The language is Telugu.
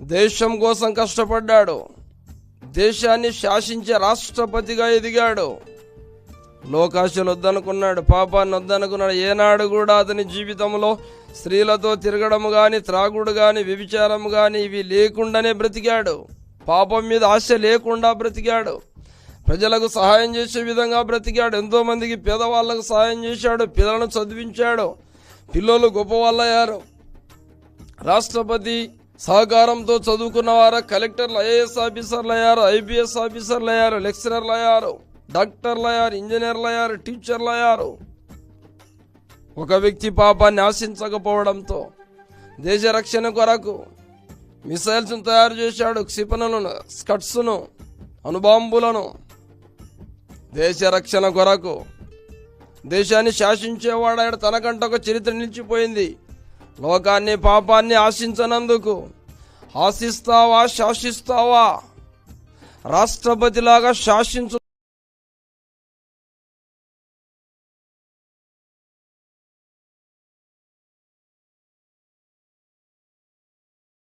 దేశం కోసం కష్టపడ్డాడు. దేశాన్ని శాసించే రాష్ట్రపతిగా ఎదిగాడు. లోకాశలు వద్దనుకున్నాడు పాపాన్ని వద్దనుకున్నాడు ఏనాడు కూడా అతని జీవితంలో స్త్రీలతో తిరగడం కానీ త్రాగుడు కానీ వ్యభిచారం కానీ ఇవి లేకుండానే బ్రతికాడు. పాపం మీద ఆశ లేకుండా బ్రతికాడు. ప్రజలకు సహాయం చేసే విధంగా బ్రతికాడు. ఎంతోమందికి పేదవాళ్ళకు సహాయం చేశాడు. పిల్లలను చదివించాడు. పిల్లలు గొప్పవాళ్ళయ్యారు. రాష్ట్రపతి సహకారంతో చదువుకున్న వారు కలెక్టర్లు ఐఏఎస్ ఆఫీసర్లు అయ్యారు ఐపీఎస్ ఆఫీసర్లు అయ్యారు లెక్చరర్లు అయ్యారు డాక్టర్లు అయ్యారు ఇంజనీర్లు అయ్యారు టీచర్లు అయ్యారు. ఒక వ్యక్తి పాపాన్ని ఆశించకపోవడంతో దేశ రక్షణ కొరకు మిసైల్స్ను తయారు చేశాడు క్షిపణులను స్కట్స్ను అనుబాంబులను. దేశ రక్షణ కొరకు దేశాన్ని శాసించేవాడాడు. తనకంట ఒక చరిత్ర నిలిచిపోయింది. లోకాన్ని పాపాన్ని ఆశించనందుకు. ఆశిస్తావా శాసిస్తావా? రాష్ట్రపతిలాగా శాసించు